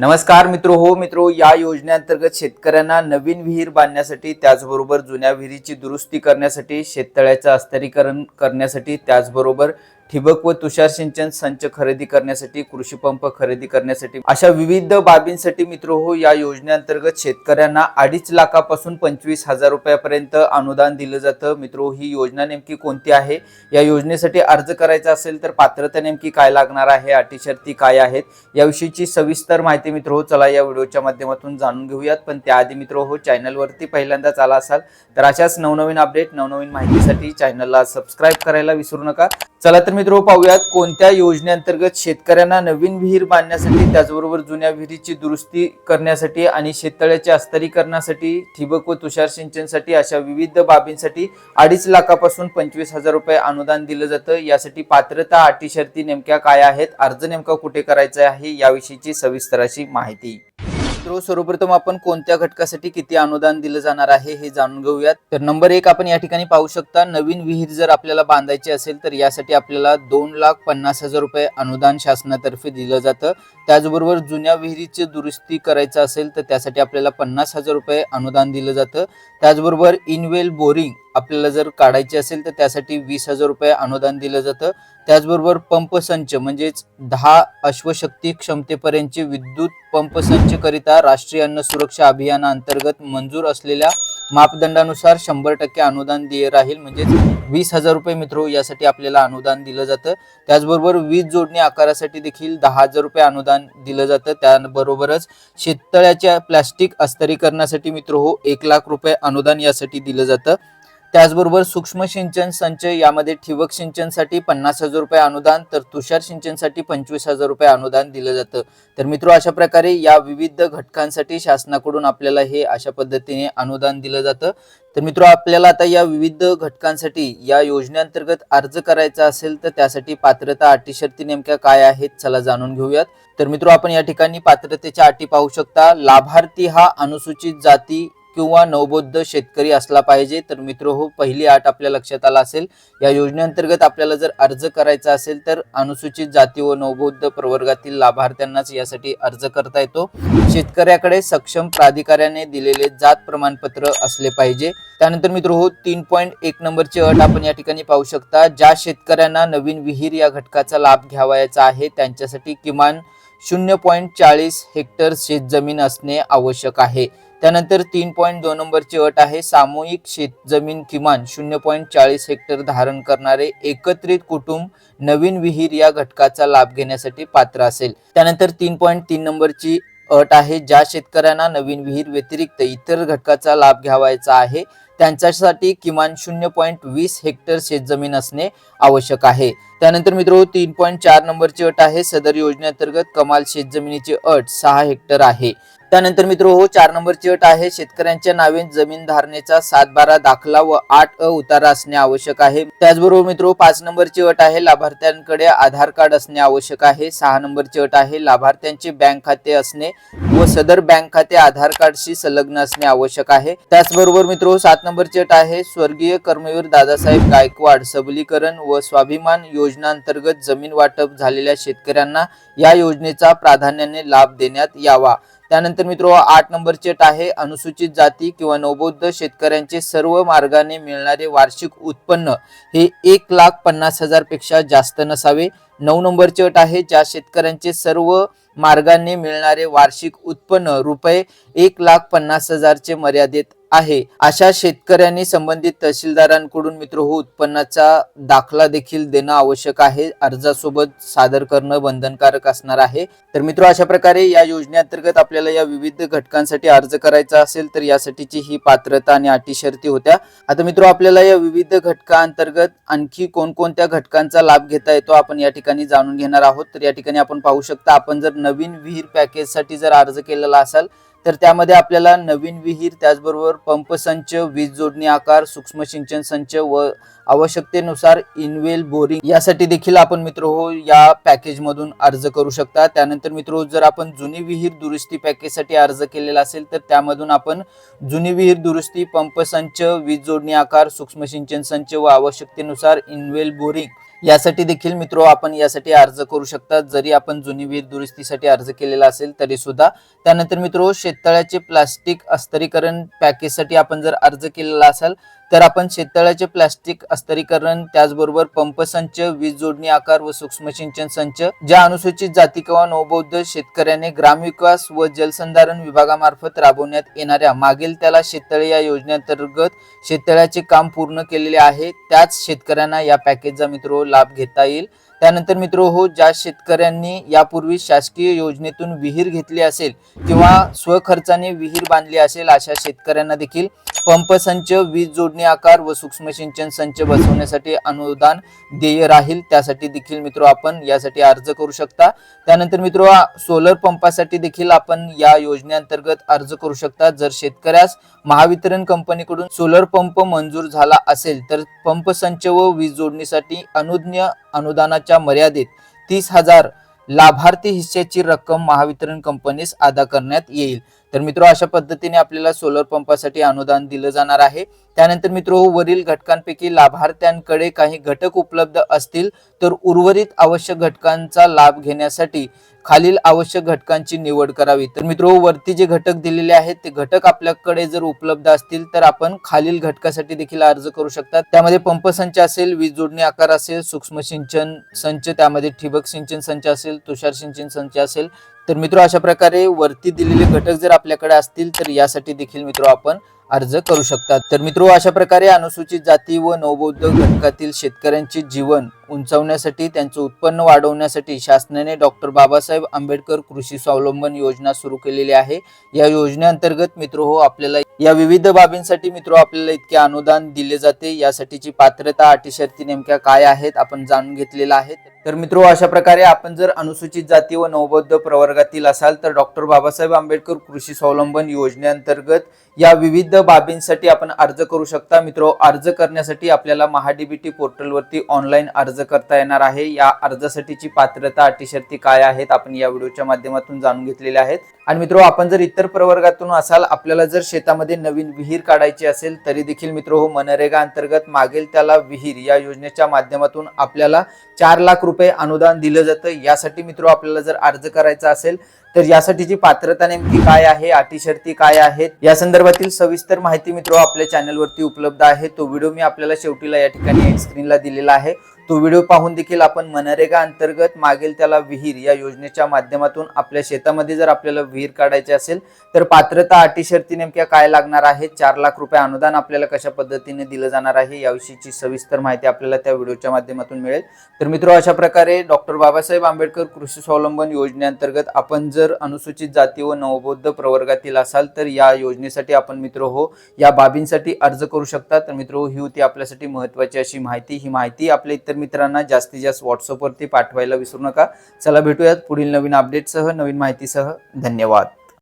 नमस्कार मित्र हो मित्रो या योजनेअंतर्गत शेतकऱ्यांना नवीन विहीर बांधण्यासाठी त्याचबरोबर जुन्या विहिरीची दुरुस्ती करण्यासाठी शेततळ्याचं अस्तरीकरण करण्यासाठी त्याचबरोबर ठिबक व तुषार सिंचन संच खरेदी करण्यासाठी कृषी पंप खरेदी करण्यासाठी. अशा विविध बाबींसाठी मित्र हो या योजनेअंतर्गत शेतकऱ्यांना अडीच लाखापासून पंचवीस हजार रुपयापर्यंत अनुदान दिलं जातं. मित्रो हो, ही योजना नेमकी कोणती आहे? या योजनेसाठी अर्ज करायचा असेल तर पात्रता नेमकी काय लागणार आहे? अटी शर्ती काय आहेत? याविषयीची सविस्तर माहिती मित्र हो चला या व्हिडिओच्या माध्यमातून जाणून घेऊयात. पण त्याआधी मित्र हो चॅनलवरती पहिल्यांदाच आला असाल तर अशाच नवनवीन अपडेट नवनवीन माहितीसाठी चॅनलला सबस्क्राईब करायला विसरू नका. चला तर मित्र पाहूयात कोणत्या योजनेअंतर्गत शेतकऱ्यांना नवीन विहीर बांधण्यासाठी त्याचबरोबर जुन्या विहिरीची दुरुस्ती करण्यासाठी आणि शेततळ्याच्या अस्तरीकरणासाठी ठिबक व तुषार सिंचनसाठी अशा विविध बाबींसाठी अडीच लाखापासून पंचवीस हजार रुपये अनुदान दिलं जातं. यासाठी पात्रता अटी शर्ती नेमक्या काय आहेत? अर्ज नेमका कुठे करायचा आहे? याविषयीची सविस्तर अशी माहिती. मित्रो सर्वप्रथम आपण कोणत्या घटकासाठी किती अनुदान दिलं जाणार आहे हे जाणून घेऊयात. तर नंबर एक आपण या ठिकाणी पाहू शकता नवीन विहीर जर आपल्याला बांधायची असेल तर यासाठी आपल्याला दोन लाख पन्नास हजार रुपये अनुदान शासनातर्फे दिलं जातं. त्याचबरोबर जुन्या विहिरीची दुरुस्ती करायचं असेल तर त्यासाठी आपल्याला पन्नास हजार रुपये अनुदान दिलं जातं. त्याचबरोबर इनवेल बोरिंग आपल्याला जर काढायची असेल तर त्यासाठी वीस हजार रुपये अनुदान दिलं जातं. त्याचबरोबर पंप संच म्हणजेच दहा अश्वशक्ती क्षमतेपर्यंतचे विद्युत पंप संच करिता राष्ट्रीय अन्न सुरक्षा अभियानाअंतर्गत मंजूर असलेल्या मापदंडानुसार शंभर टक्के अनुदान दे राहील. म्हणजेच वीस हजार रुपये मित्र यासाठी आपल्याला अनुदान दिलं जातं. त्याचबरोबर वीज जोडणी आकारासाठी देखील दहा हजार रुपये अनुदान दिलं जातं. त्याबरोबरच शेततळ्याच्या प्लॅस्टिक अस्तरीकरणासाठी मित्र हो एक लाख रुपये अनुदान यासाठी दिलं जातं. त्याचबरोबर सूक्ष्म सिंचन संचय यामध्ये ठिबक सिंचनसाठी पन्नास हजार रुपये अनुदान तर तुषार सिंचनसाठी पंचवीस हजार रुपये अनुदान दिलं जातं. तर मित्र अशा प्रकारे या विविध घटकांसाठी शासनाकडून आपल्याला हे अशा पद्धतीने अनुदान दिलं जातं. तर मित्र आपल्याला आता या विविध घटकांसाठी या योजनेअंतर्गत अर्ज करायचा असेल तर त्यासाठी पात्रता अटी शर्ती नेमक्या काय आहेत चला जाणून घेऊयात. तर मित्र आपण या ठिकाणी पात्रतेच्या अटी पाहू शकता. लाभार्थी हा अनुसूचित जाती किंवा नवबौद्ध शेतकरी असला पाहिजे तर मित्र हो पहिली आठ आपल्या लक्षात आला असेल. या योजनेअंतर्गत आपल्याला जर अर्ज करायचा असेल तर अनुसूचित जाती व नवबौद्ध प्रवर्गातील लाभार्थ्यांनाच यासाठी अर्ज करता येतो. शेतकऱ्याकडे सक्षम प्राधिकाऱ्याने दिलेले जात प्रमाणपत्र असले पाहिजे. त्यानंतर मित्र हो तीन पॉईंट एक नंबरची अट आपण या ठिकाणी पाहू शकता ज्या शेतकऱ्यांना नवीन विहीर या घटकाचा लाभ घ्यावायचा आहे त्यांच्यासाठी किमान शून्य पॉईंट चाळीस हेक्टर शेतजमीन असणे आवश्यक आहे. त्यानंतर तीन पॉईंट दोन नंबरची अट आहे. सामूहिक शेत जमीन किमान शून्य पॉईंट चाळीस हेक्टर धारण करणारे एकत्रित कुटुंब नवीन विहीर या घटकाचा लाभ घेण्यासाठी पात्र असेल. त्यानंतर तीन पॉईंट तीन नंबरची अट आहे. ज्या शेतकऱ्यांना नवीन विहीर व्यतिरिक्त इतर घटकाचा लाभ घ्यावायचा आहे त्यांच्यासाठी किमान शून्य पॉईंट वीस हेक्टर शेतजमीन असणे आवश्यक आहे. त्यानंतर मित्र तीन पॉईंट चार नंबरची अट आहे. सदर योजनेअंतर्गत कमाल शेतजमिनीची अट सहा हेक्टर आहे. त्यानंतर मित्र हो चार नंबरची अट आहे. शेतकऱ्यांच्या नावे जमीन धारणेचा सात बारा दाखला व आठ अ उतारा असणे आवश्यक आहे. त्याचबरोबर मित्र पाच नंबरची अट आहे. लाभार्थ्यांकडे आधार कार्ड असणे आवश्यक आहे. सहा नंबरची अट आहे. लाभार्थ्यांचे बँक खाते असणे व सदर बँक खाते आधार कार्डशी संलग्न असणे आवश्यक आहे. त्याचबरोबर मित्र सात नंबरची अट आहे. स्वर्गीय कर्मवीर दादासाहेब गायकवाड सबलीकरण व स्वाभिमान योजनांतर्गत जमीन वाटप झालेल्या शेतकऱ्यांना या योजनेचा प्राधान्याने लाभ देण्यात यावा. त्यानंतर मित्र आठ नंबरची चेट आहे अनुसूचित जाती किंवा नवबौद्ध शेतकऱ्यांचे सर्व मार्गाने मिळणारे वार्षिक उत्पन्न हे एक लाख पन्नास हजारपेक्षा जास्त नसावे. नऊ नंबर चट आहे ज्या शेतकऱ्यांचे सर्व मार्गाने मिळणारे वार्षिक उत्पन्न रुपये एक लाख पन्नास हजारचे मर्यादित आहे. अशा शेतकऱ्यांनी संबंधित तहसीलदारांकडून मित्र हो उत्पन्नाचा दाखला देखील देणं आवश्यक आहे. अर्जासोबत सादर करणं बंधनकारक असणार आहे. तर मित्र अशा प्रकारे या योजनेअंतर्गत आपल्याला या विविध घटकांसाठी अर्ज करायचा असेल तर यासाठीची ही पात्रता आणि अटी शर्ती होत्या. आता मित्र आपल्याला या विविध घटकांतर्गत आणखी कोणकोणत्या घटकांचा लाभ घेता येतो आपण या ठिकाणी जाणून घेणार आहोत. तर या ठिकाणी आपण पाहू शकता आपण जर नवीन विहीर पॅकेजसाठी जर अर्ज केलेला असाल तर त्यामध्ये आपल्याला नवीन विहीर त्याचबरोबर पंप संच वीज जोडणी आकार सूक्ष्म सिंचन संच व आवश्यकतेनुसार इनवेल बोरिंग यासाठी देखील आपण मित्र हो या पॅकेज मधून अर्ज करू शकता. त्यानंतर मित्र हो, जर आपण जुनी विहीर दुरुस्ती पॅकेजसाठी अर्ज केलेला असेल तर त्यामधून आपण जुनी विहीर दुरुस्ती पंप संच वीज जोडणी आकार सूक्ष्म सिंचन संच व आवश्यकतेनुसार इनवेल बोरिंग यासाठी देखील मित्रो आपण यासाठी अर्ज करू शकता. जरी आपण जुनी वीज दुरुस्तीसाठी अर्ज केलेला असेल तरी सुद्धा. त्यानंतर मित्रो शेततळ्याचे प्लास्टिक अस्तरीकरण पॅकेजसाठी आपण जर अर्ज केलेला असाल तर आपण शेततळ्याचे प्लास्टिक अस्तरीकरण त्याचबरोबर पंप संच वीज जोडणी आकार व सूक्ष्म सिंचन संच ज्या अनुसूचित जाती किंवा नवबौद्ध शेतकऱ्याने ग्रामविकास व जलसंधारण विभागामार्फत राबवण्यात येणाऱ्या मागील त्याला शेततळे या योजनेअंतर्गत शेततळ्याचे काम पूर्ण केलेले आहे. त्याच शेतकऱ्यांना या पॅकेजचा मित्र हो लाभ घेता येईल. त्यानंतर मित्र हो ज्या शेतकऱ्यांनी यापूर्वी शासकीय योजनेतून विहीर घेतली असेल किंवा स्वखर्चाने विहीर बांधली असेल अशा शेतकऱ्यांना देखील पंप संच वीज जोडणी आकार व सूक्ष्म सिंचन संच बसवण्यासाठी अनुदान देय राहील. त्यासाठी देखील मित्र आपण यासाठी अर्ज करू शकता. त्यानंतर मित्र हो, सोलर पंपासाठी देखील आपण या योजनेअंतर्गत अर्ज करू शकता. जर शेतकऱ्यास महावितरण कंपनीकडून सोलर पंप मंजूर झाला असेल तर पंप संच व वीज जोडणीसाठी अनुज्ञ अनुदानाच्या मर्यादेत तीस हजार लाभार्थी हिस्सेची रक्कम महावितरण कंपनीस अदा करण्यात येईल. तर मित्र अशा पद्धतीने आपल्याला सोलर पंपासाठी अनुदान दिलं जाणार आहे. त्यानंतर मित्र वरील घटकांपैकी लाभार्थ्यांकडे काही घटक उपलब्ध असतील तर उर्वरित आवश्यक घटकांचा लाभ घेण्यासाठी खालील आवश्यक घटकांची निवड करावी. तर मित्र वरती जे घटक दिलेले आहेत ते घटक आपल्याकडे जर उपलब्ध असतील तर आपण खालील घटकासाठी देखील अर्ज करू शकतात. त्यामध्ये पंप संच असेल वीज जोडणी आकार असेल सूक्ष्म सिंचन संच त्यामध्ये ठिबक सिंचन संच असेल तुषार सिंचन संच असेल. तर मित्र अशा प्रकारे वरती दिलेले घटक जर आपल्याकडे असतील तर यासाठी देखील मित्र आपण अर्ज करू शकतात. तर मित्र अशा प्रकारे अनुसूचित जाती व नवबौद्ध घटकातील शेतकऱ्यांचे जीवन उंचावण्यासाठी त्यांचं उत्पन्न वाढवण्यासाठी शासनाने डॉक्टर बाबासाहेब आंबेडकर कृषी स्वावलंबन योजना सुरू केलेली आहे. या योजनेअंतर्गत मित्र हो आपल्याला या विविध बाबींसाठी मित्र हो, आपल्याला इतके अनुदान दिले जाते. यासाठीची पात्रता अटी शर्ती नेमक्या काय आहेत आपण जाणून घेतलेला आहे. तर मित्र हो, अशा प्रकारे आपण जर अनुसूचित जाती व नवबौद्ध प्रवर्गातील असाल तर डॉक्टर बाबासाहेब आंबेडकर कृषी स्वावलंबन योजनेअंतर्गत या विविध बाबींसाठी आपण अर्ज करू शकता. मित्र हो, अर्ज करण्यासाठी आपल्याला महाडीबीटी पोर्टलवरती ऑनलाईन अर्ज करता येणार आहे. या अर्जासाठीची पात्रता अटी शर्ती काय आहेत आपण या व्हिडिओच्या माध्यमातून जाणून घेतलेल्या आहेत. आणि मित्र आपण जर इतर प्रवर्गातून असाल आपल्याला जर शेतामध्ये नवीन विहीर काढायची असेल तरी देखील मित्र हो मनरेगा अंतर्गत मागेल त्याला विहीर या योजनेच्या माध्यमातून आपल्याला चार लाख रुपये अनुदान दिलं जातं. यासाठी मित्र आपल्याला जर अर्ज करायचा असेल तर यासाठीची पात्रता नेमकी काय आहे अटी शर्ती काय आहेत या संदर्भातील सविस्तर माहिती मित्र आपल्या चॅनलवरती उपलब्ध आहे. तो व्हिडिओ मी आपल्याला शेवटीला या ठिकाणी स्क्रीनला दिलेला आहे. तो व्हिडिओ पाहून देखील आपण मनरेगा अंतर्गत मागेल त्याला विहीर या योजनेच्या माध्यमातून आपल्या शेतामध्ये जर आपल्याला विहीर काढायची असेल तर पात्रता अटी शर्ती नेमक्या काय लागणार आहे चार लाख रुपये अनुदान आपल्याला कशा पद्धतीने दिलं जाणार आहे याविषयीची सविस्तर माहिती आपल्याला त्या व्हिडिओच्या माध्यमातून मिळेल. तर मित्र अशा प्रकारे डॉक्टर बाबासाहेब आंबेडकर कृषी स्वावलंबन योजनेअंतर्गत आपण जर अनुसूचित जाती व नवबौद्ध प्रवर्गातील असाल तर या योजनेसाठी आपण मित्र हो. या बाबींसाठी अर्ज करू शकता. तर मित्र हो ही होती आपल्यासाठी महत्वाची अशी माहिती. ही माहिती आपल्या इतर मित्रांना जास्तीत जास्त व्हॉट्सअपवरती पाठवायला विसरू नका. चला भेटूयात पुढील नवीन अपडेटसह नवीन माहितीसह. धन्यवाद.